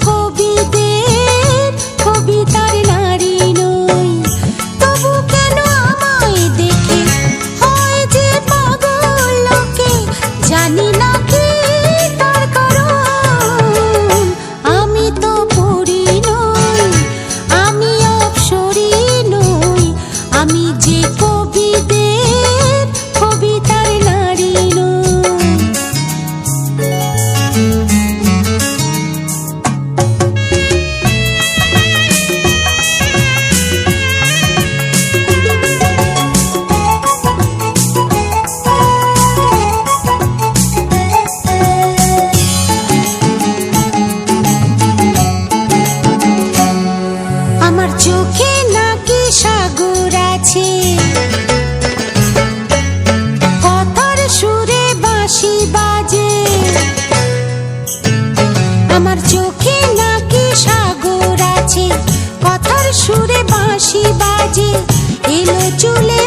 কবি আমার চোখে নাকে সাগর আছে। কথার সুরে বাঁশি বাজে। এলো চুলে